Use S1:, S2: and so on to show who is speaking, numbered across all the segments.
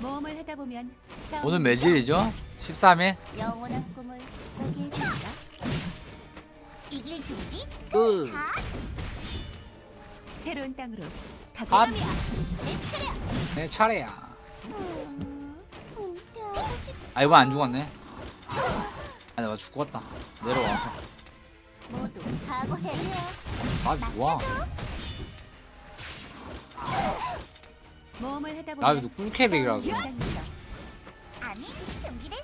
S1: 모험을 하다 보면
S2: 오늘 매질이죠? 13일?
S1: 영원한 꿈을 꾸게 해줄까?
S3: 이길 준비?
S2: 끝.
S3: 다
S1: 새로운 땅으로
S2: 아.
S1: 가자.
S2: 내 차례야.
S3: 음, 은퇴하고 싶
S2: 아 이번 안 죽었네. 아 내가 죽었다. 내려와서.
S3: 모두 각오해.
S2: 아 좋아.
S1: 모험을 하다 보면
S2: 나도 꿀캐릭이라서.
S3: 아니, 준비됐어.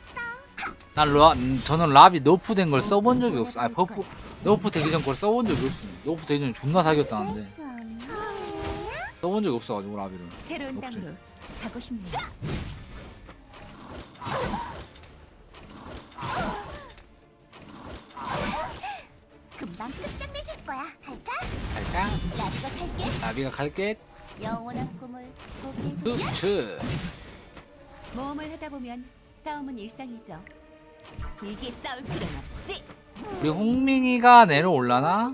S2: 난 라, 음, 저는 랍이 너프 된 걸 써본 적이 없어. 아 버프 너프 되기 전 걸 써본 적이 없어. 너프 되기 전에 존나 사귀었다는데. 써본 적이 없어가지고 라비를.
S1: 새로운. 땅으로 가고 싶네요.
S3: 금방 끝장내줄 거야. 갈까?
S2: 갈까?
S3: 나비가 갈게.
S2: 라비가 갈게.
S1: 영원한 꿈을?
S2: 흡츠.
S1: 모험을 하다 보면 싸움은 일상이죠. 길게 싸울 필요는 없지.
S2: 우리 홍민이가 내려올라나?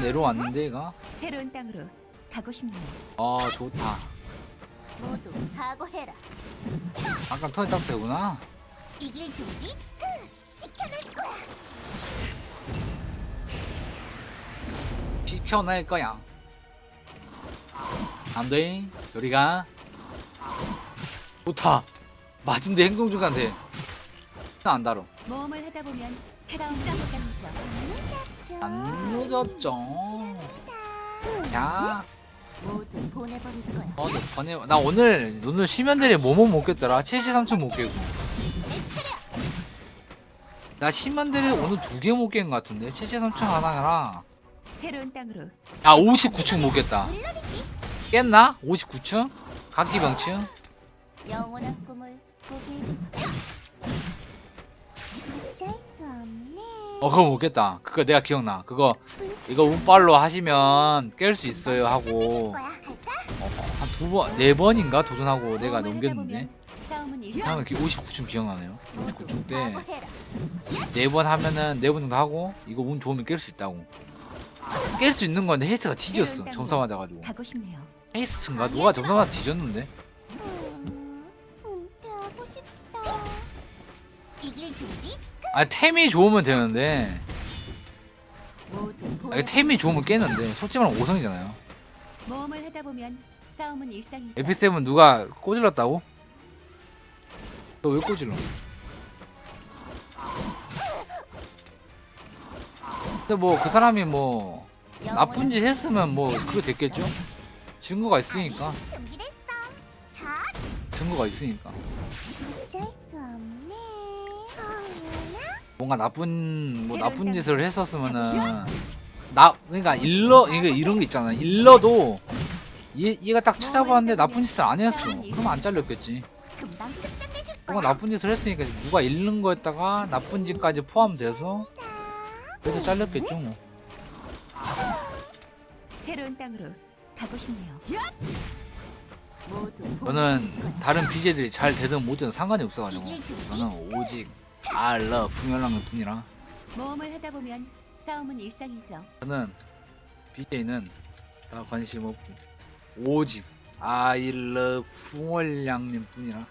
S2: 내려왔는데 얘가.
S1: 새로운 땅으로 가고 싶네요.
S2: 아 좋다.
S3: 모두 각오해라.
S2: 아까 턴이 딱 되구나.
S3: 이길 준비? 흐, 지켜낼 거야.
S2: 시켜낼 거야. 안 돼. 요리가. 좋다. 맞은데 행동 중간데. 안 다뤄.
S1: 모험을 하다 보면.
S2: 안 늦었죠. 야.
S3: 모두 보내버릴 거야.
S2: 어, 나 번에 나 오늘 오늘 쉬면들이 뭐뭐 못 깼더라. 7시 3천 못 깨고. 나 쉬면들이 오늘 두 개 못 깬 것 같은데. 7시 3천 하나랑
S1: 새로운 땅으로
S2: 아 59층 못 깼다.
S3: 물론이지.
S2: 깼나? 59층? 각기 병층?
S1: 영원한 꿈을
S3: 수 없네.
S2: 어 그거 못 깼다. 그거 내가 기억나. 그거 이거 운빨로 하시면 깰 수 있어요 하고
S3: 거야. 갈까?
S2: 한두 번, 네 번인가 도전하고 내가 넘겼는데. 다음에 59층 기억나네요. 59층 때. 네 번 하면은 네 번 정도 하고 이거 운 좋으면 깰 수 있다고. 깰 수 있는 건데 헤이스가 뒤졌어. 점사 맞아가지고.
S1: 가고 싶네요.
S2: 헤이스인가 누가 맞아 뒤졌는데?
S3: 음, 은퇴하고 싶다. 이길 준비?
S2: 아 템이 좋으면 되는데
S1: 모두
S2: 아. 템이 좋으면 깨는데 솔직히 말하면 5성이잖아요.
S1: 모험을 하다 보면 싸움은 일상이죠.
S2: 에피7 누가 꼬질렀다고? 너 왜 꼬질러? 근데 뭐 그 사람이 뭐 나쁜 짓 했으면 뭐 그게 됐겠죠? 증거가 있으니까.
S3: 준비됐어.
S2: 증거가 있으니까.
S3: 어쩔 수 없네. 어머나.
S2: 뭔가 나쁜 뭐 나쁜 짓을 했었으면은 나 그러니까 일러 이게 이런 게 있잖아. 일러도 얘 얘가 딱 찾아봤는데 나쁜 짓을 안 했어. 그러면 안 잘렸겠지.
S3: 금방 끝장내줄 거야.
S2: 뭔가 나쁜 짓을 했으니까 누가 잃는 거였다가 나쁜 짓까지 포함돼서 그래서 잘렸겠죠 뭐.
S1: 새로운 땅으로 가고 싶네요. 모두
S2: 저는 다른 BJ들이 잘 되든 못 되든 상관이 없어가지고? 저는 오직 알러 풍요랑의 뿐이라.
S1: 모험을 하다 보면 싸움은 일상이죠.
S2: 저는 BJ는 다 관심 없고 오직 아일러 풍월량님 뿐이라.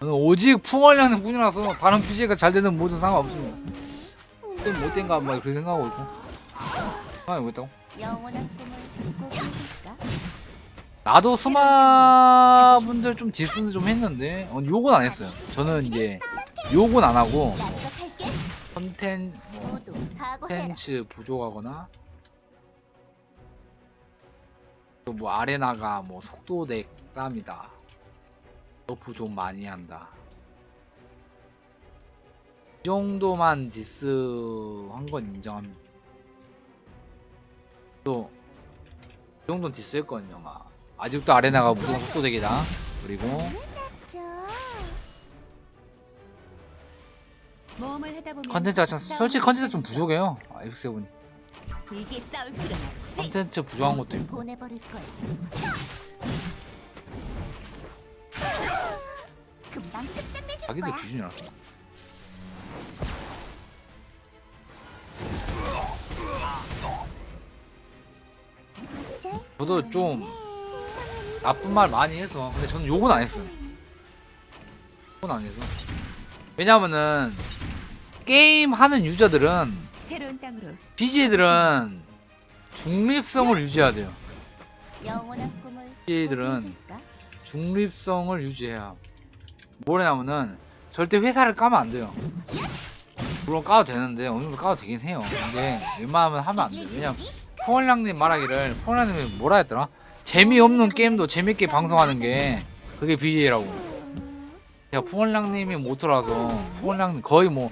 S2: 저는 오직 풍월량님 뿐이라서 다른 BJ가 잘 되든 뭐든 상관없습니다. 좀 못된가 뭐 그렇게 생각하고 있고. 상관이 없다고?
S1: 영원한 해줄까?
S2: 나도 스마 분들 좀 디스는 좀 했는데 어, 욕은 안 했어요 저는 이제 욕은 안 하고
S3: 갈게.
S2: 컨텐 뭐. 콘텐츠 부족하거나 또 뭐 아레나가 뭐 속도덱 땀이다 너프 좀 많이 한다 이 정도만 디스 한 건 인정합니다 또이 정도는 디스 했거든요 막 아직도 아레나가 무조건 속도덱이다. 그리고
S3: 저
S1: 모험을 하다 보면
S2: 컨텐츠가 참 솔직히 컨텐츠 좀 부족해요 아, F7
S1: 길게 싸울 필요는 없지.
S2: 컨텐츠 부족한 것도 있고.
S3: 보내버릴 거야. 금방 끝장내줄
S2: 자기들
S3: 어쩔 수
S2: 저도 좀 나쁜 말 많이 해서 근데 저는 욕은 안 했어요. 욕은 안 해서. 왜냐면은 게임 하는 유저들은 BJ들은 중립성을 유지해야 돼요.
S1: 꿔줄까?
S2: 중립성을 유지해야 뭐냐면은 절대 회사를 까면 안 돼요. 물론 까도 되는데 어느 정도 까도 되긴 해요. 근데 웬만하면 하면 안 돼요. 왜냐면 푸얼량님 말하기를 푸얼량님이 뭐라 했더라? 재미없는 게임도 재밌게 방송하는 게 그게 BJ라고. 제가 푸얼량님이 모토라서 푸얼량님 거의 뭐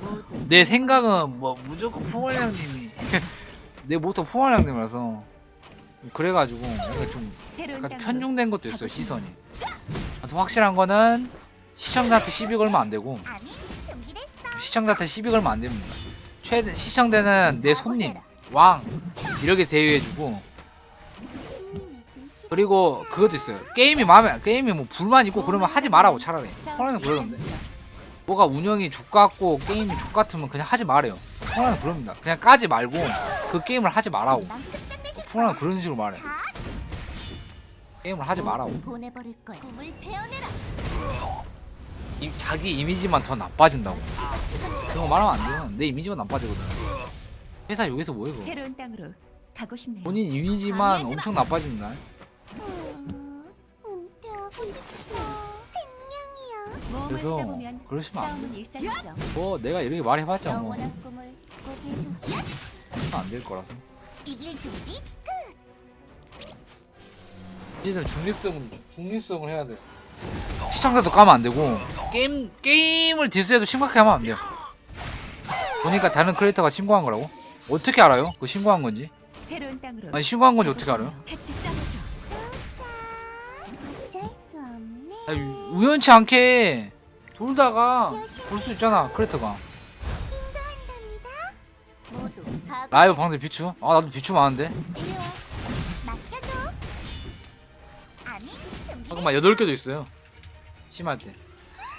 S2: 내 생각은 뭐 무조건 푸얼량님이 내 모토 푸얼량님이라서 그래가지고 내가 좀 약간 편중된 것도 있어요 시선이. 확실한 거는 시청자한테 시비 걸면 안 되고. 시청자한테 시비 걸면 안 됩니다. 최대 시청자는 내 손님 왕 이렇게
S3: 뜻이
S2: 그리고 그것도 있어요. 게임이 마음에 게임이 뭐 불만 있고 그러면 하지 말라고 차라리. 호랑이는 그러던데. 뭐가 운영이 족같고 게임이 족같으면 그냥 하지 말아요. 호랑이는 그럽니다. 그냥 까지 말고 그 게임을 하지 말라고 호랑이는 그런 식으로 말해.
S3: 다
S2: 게임을 하지 말라고. 이- 자기 이미지만 더 나빠진다고. 그런 거 말하면 안 돼요. 내 이미지만 나빠지거든 회사 여기서 뭐해 그거
S1: 새로운 땅으로 가고 싶네요.
S2: 본인 이미지만 엄청 나빠진다
S3: 음, 은퇴하고 싶지. 생명이야.
S1: 모험을
S2: 그래서
S1: 하다 보면
S2: 그러시면 안
S1: 싸움은 일상이죠.
S2: 뭐 내가 이렇게 말해봤자 뭐
S1: 영원한 꿈을 꼭 해줄게.
S2: 안될 거라서
S3: 이길 준비.
S2: 이제는 중립성을 중립성을 해야 돼 시청자도 까면 안 되고 게임 게임을 디스해도 심각하게 하면 안 돼요 보니까 다른 크리에이터가 신고한 거라고 어떻게 알아요? 그 신고한 건지
S1: 새로운 땅으로
S2: 아니 신고한 건지 어떻게 알아요?
S1: 같이 싸우죠.
S3: 어쩔 수 없네.
S2: 아니, 우연치 않게 돌다가 볼 수 있잖아
S3: 모두 다
S2: 라이브 방송 비추? 아 나도 비추 많은데
S3: 이리 와. 맡겨줘. 아니 준비.
S2: 잠깐만 8개도 있어요 심할 때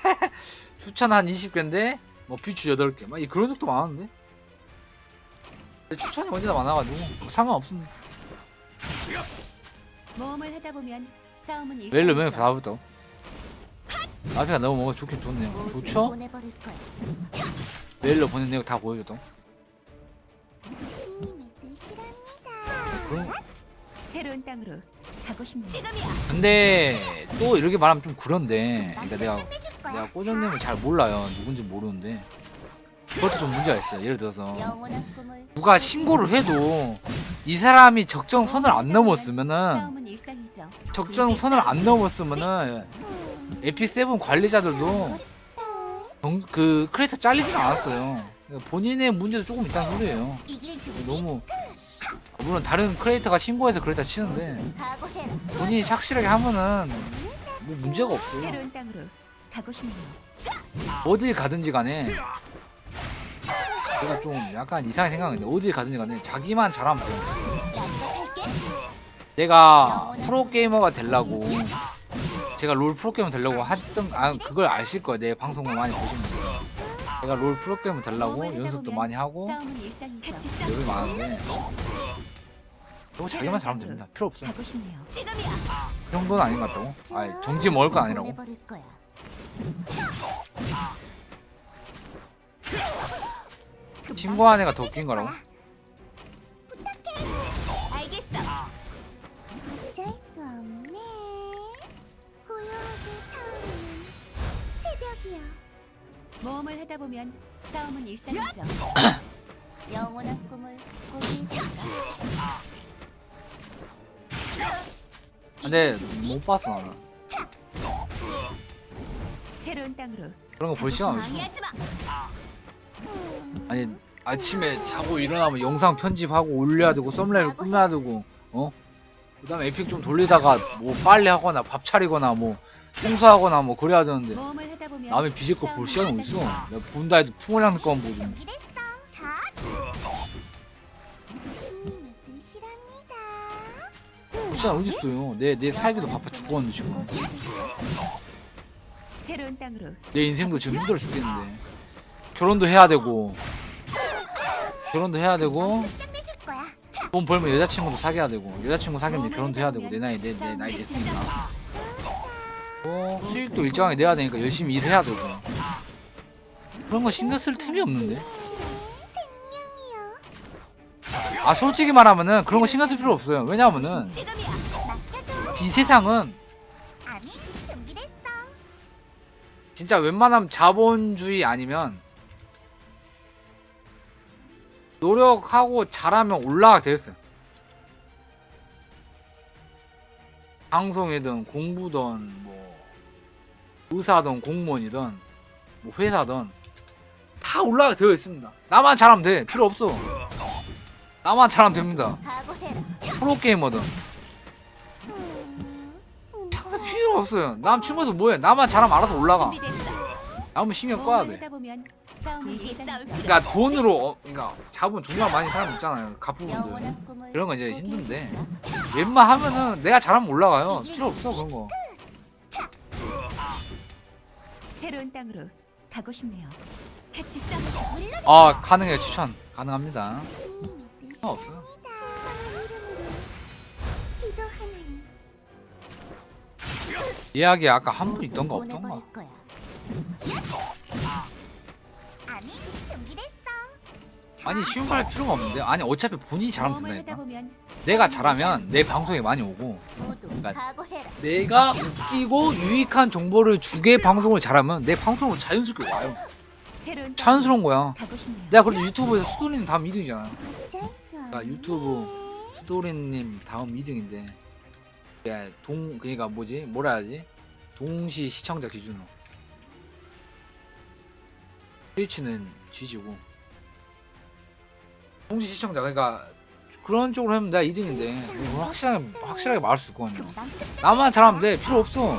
S2: 추천 한 20개인데 뭐 비추 8개 막 이- 그런 적도 많은데 추천이 언제나 많아가지고 뭐 상관없습니다
S1: 모험을 하다 보면 싸움은
S2: 다 붙어 앞에가 너무 뭔가 좋긴 좋네요 좋죠?
S1: 보내버릴 거야.
S2: 웨일러 보낸 내용 다 보여줘도
S3: 신님의 뜻이랍니다.
S2: 그럼
S1: 새로운 땅으로 가고 싶네요. 지금이야.
S2: 근데 또 이렇게 말하면 좀 그런데 그러니까 내가. 내가 꼬정님을 잘 몰라요 누군지 모르는데 그것도 좀 문제가 있어요 예를 들어서 누가 신고를 해도 이 사람이 적정 선을 안 넘었으면은. 적정 선을 안 넘었으면은 에피7 관리자들도 정- 그 크리에이터 잘리진 않았어요 그러니까 본인의 문제도 조금 있다는 소리예요. 너무 물론 다른 크리에이터가 신고해서 그랬다 치는데. 본인이 착실하게 하면은 뭐 문제가 없어요. 어딜 가든지 간에 제가 좀 약간 이상하게 생각하는데 어딜 가든지 간에 자기만 잘하면 돼요
S3: 약속할게.
S2: 내가 프로게이머가 되려고 제가 롤 프로게이머 되려고 했던 아 그걸 아실 거예요 내 방송을 많이 보시면 제가 롤 프로게이머 되려고 연습도 많이 하고
S1: 싸우죠.
S2: 많은데 그거 자기만 잘하면 됩니다 필요 없어요
S1: 가고 싶네요. 지금이야.
S2: 그 정도는 아닌 것 같다고 아 정지 먹을 건 아니라고. 신고한 애가 더 웃긴 거라고
S1: 알겠어.
S3: 어쩔 수 없네. 고요하게 타오르는 새벽이야.
S1: 모험을 하다 보면 싸움은 일상이죠. 영원한 꿈을 꼭 이룰까?
S2: 근데 못 봤어 나는
S1: 새로운 땅으로
S2: 그런 거 볼 시간 없어. 아니 아침에 자고 일어나면 영상 편집하고 올려야 되고 썸네일 꾸며야 되고 어? 그 다음에 에픽 좀 돌리다가 뭐 빨래 하거나 밥 차리거나 뭐 청소하거나 뭐 그래야 되는데. 남의 비질 거볼 시간이 어딨어 내가 본다 해도 풍월향 거만 보지 뭐. 시간 어딨어요? 내, 내 살기도 바빠 죽겠는데 지금. 내 인생도 지금 힘들어 죽겠는데 결혼도 해야 되고 결혼도 해야 되고. 돈 벌면 여자친구도 사귀어야 되고 여자친구 사귀면 결혼도 해야 되고 내 나이 내, 내 나이 됐으니까 뭐 수익도 일정하게 내야 되니까 열심히 일해야 되고 그런 거 신경 쓸 틈이 없는데. 아 솔직히 말하면은 그런 거 신경 쓸 필요 없어요 왜냐하면은.
S1: 이
S2: 세상은. 진짜 웬만하면 자본주의 아니면 노력하고 잘하면 올라가 되었어요. 방송이든 공부든 뭐 의사든 공무원이든 뭐 회사든 다 올라가 되어 있습니다. 나만 잘하면 돼. 필요 없어. 나만 잘하면 됩니다. 프로게이머든
S3: 음,
S2: 평생 필요 없어요. 남 친구들 뭐해? 나만 잘하면 알아서 올라가. 나면 신경 꺼야 돼.
S1: 하다 보면 싸움은
S3: 이게
S1: 일상이죠.
S3: 싸울
S2: 그러니까 돈으로 어, 그러니까 자본 존나 많이 사람 있잖아요. 갚은 분들.
S3: 영원한 꿈을
S2: 그런 거 이제 힘든데. 웬만하면은 내가 잘하면 올라가요. 필요 없어 그런 거.
S1: 새로운 땅으로 가고 싶네요. 같이 싸우자.
S3: 물론
S2: 아 가능해 추천 가능합니다.
S3: 이름으로 기도하나니
S2: 이야기 아까 한 분 있던가 없던가.
S3: 보내버릴 거야. 아니, 준비됐어.
S2: 아니 쉬운 거 할 필요가 없는데. 아니 어차피 본인이 잘하면
S1: 하다
S2: 된다니까.
S1: 보면
S2: 내가 잘하면 내 방송에 많이 오고
S3: 모두
S2: 그러니까
S3: 각오해라.
S2: 내가 웃기고 유익한 정보를 주게 방송을 잘하면 내 방송으로 자연스럽게 와요.
S1: 새로운
S2: 자연스러운 거야.
S1: 가고 싶네요.
S2: 내가 그래도 유튜브에서 수도리님 다음 2등이잖아요.
S3: 어쩔 수
S2: 그러니까
S3: 없네.
S2: 유튜브 수도리님 다음 2등인데 야, 동 그러니까 뭐지 뭐라 해야지 동시 시청자 기준으로 트위치는 G지고. 동시 시청자 그러니까 그런 쪽으로 하면 내가 2등인데 확실하게 확실하게 말할 수 있거든요. 나만 잘하면 돼. 필요 없어.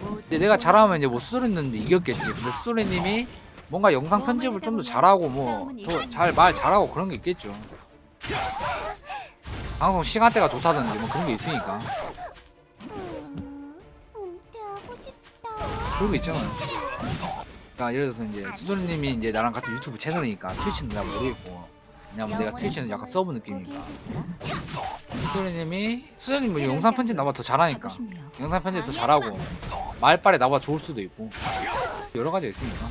S2: 근데 내가 잘하면 이제 뭐 수도리님도 이겼겠지. 근데 수도리님이 뭔가 영상 편집을 좀 더 잘하고 뭐 더 잘 말 잘하고 그런 게 있겠죠. 방송 시간대가 좋다든지 뭐 그런 게 있으니까.
S3: 음.
S2: 그런 거 있잖아요 그러니까 예를 들어서 이제 수도리님이 이제 나랑 같은 유튜브 채널이니까 트위치는 내가 모르겠고. 왜냐면 내가 트위치는 약간 서브 느낌이니까. 수도리님이 수도리님은 영상 편집 나보다 더 잘하니까. 영상 편집 더 잘하고 말빨에 나보다 좋을 수도 있고. 여러 가지가 있으니까.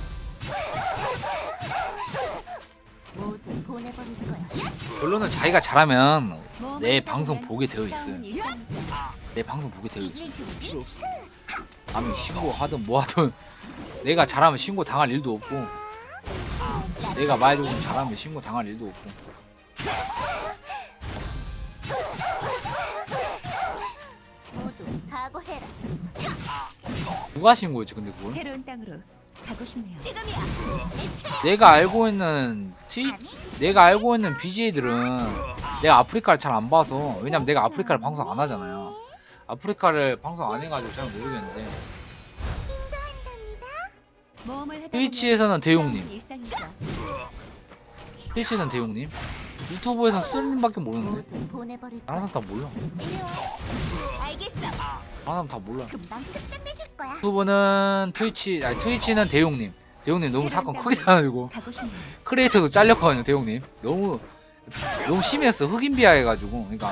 S2: 결론은 자기가 잘하면 내 방송 보게 되어 있어요. 내 방송 보게 되어 있어. 필요 없어. 남이 신고하든 뭐하든 내가 잘하면 신고 당할 일도 없고 내가 말좀 잘하면 신고 당할 일도 없고
S3: 모두 각오해라.
S2: 누가 신고했지 근데 그걸
S1: 새로운 땅으로 가고 싶네요. 지금이야.
S2: 내가 알고 있는
S3: 아니,
S2: 내가 알고 있는 BJ들은 내가 아프리카를 잘 안 봐서 왜냐면 내가 아프리카를 방송 안 하잖아요 아프리카를 방송 안 해가지고 잘 모르겠는데 트위치에서는 대용님. 트위치에서는 대용님? 유튜브에서는 수현님밖에 모르는데. 사람 다 몰라. 사람 다 몰라. 유튜브는 트위치 아니 트위치는 대용님. 대용님 너무 사건 크게 나가지고. 크리에이터도 잘렸거든요 대용님. 너무 너무 심했어 흑인 비하 해가지고. 그러니까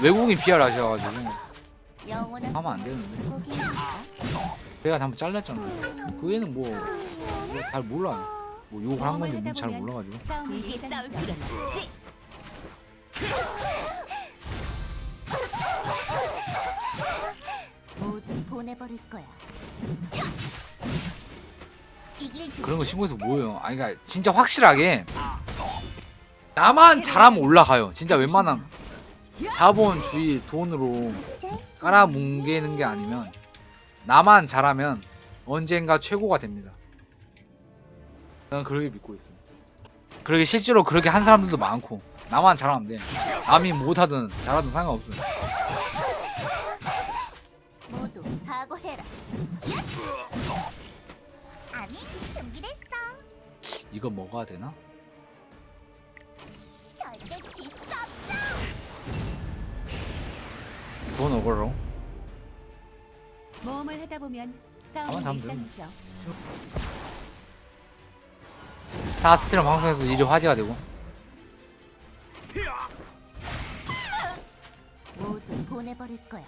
S2: 외국인 비하를 하셔가지고. 하면 안 되는데? 내가 한번 잘렸잖아 그 애는 뭐 잘 몰라요 뭐 욕을 한 건지 뭔지 잘 몰라가지고
S3: 싸울. 필요는 없지. 모두 보내버릴 거야. 이길.
S2: 그런 거 신고해서 뭐예요 아니 그러니까 진짜 확실하게 나만 잘하면 올라가요 진짜 웬만하면 자본주의 돈으로 깔아뭉개는 게 아니면 나만 잘하면 언젠가 최고가 됩니다. 나는 그렇게 믿고 있어. 그렇게 실제로 그렇게 한 사람들도 많고 나만 잘하면 돼. 남이 못하든 잘하든 상관없어.
S3: 모두 각오해라. 아니, 준비됐어.
S2: 이거 먹어야 되나?
S3: 절대 질수 없어.
S2: 돈 어거로.
S1: 모험을 하다 보면
S2: 가만
S1: 싸움은
S2: 닿으면
S1: 일상이죠.
S2: 다 스트림 방송에서 일이 화제가 되고.
S3: 모두 보내버릴 거야.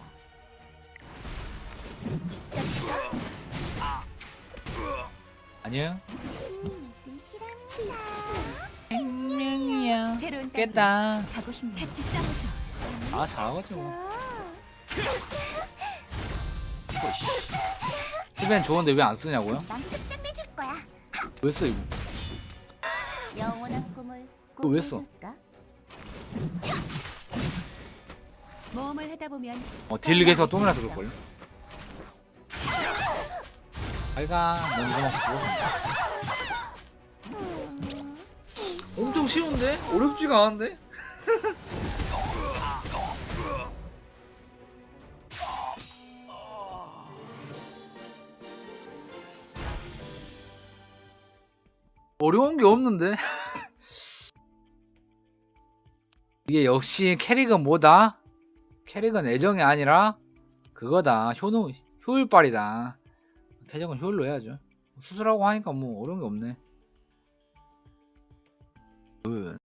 S3: 신님의 뜻이랍니다.
S2: 생명이야.
S1: 새로운. 땅으로 가고 싶네요. 같이 싸우죠.
S2: 아 잘하 겠죠. 히벤 좋은데 왜 안 쓰냐고요?
S3: 난 끝장내줄 거야.
S2: 왜 써 이거?
S3: 영원한 꿈을
S2: 왜 써?
S3: 꿈꿔줄까?
S1: 모험을 하다 보면
S2: 어 딜리게서 똥이라서 그럴걸. 아이가 넌 이거 먹고.
S3: 음,
S2: 엄청 쉬운데? 어렵지가 않은데? 어려운 게 없는데? 이게 역시 캐릭은 뭐다? 캐릭은 애정이 아니라 그거다. 효능, 효율빨이다. 캐릭은 효율로 해야죠. 수술하고 하니까 뭐 어려운 게 없네. 굿.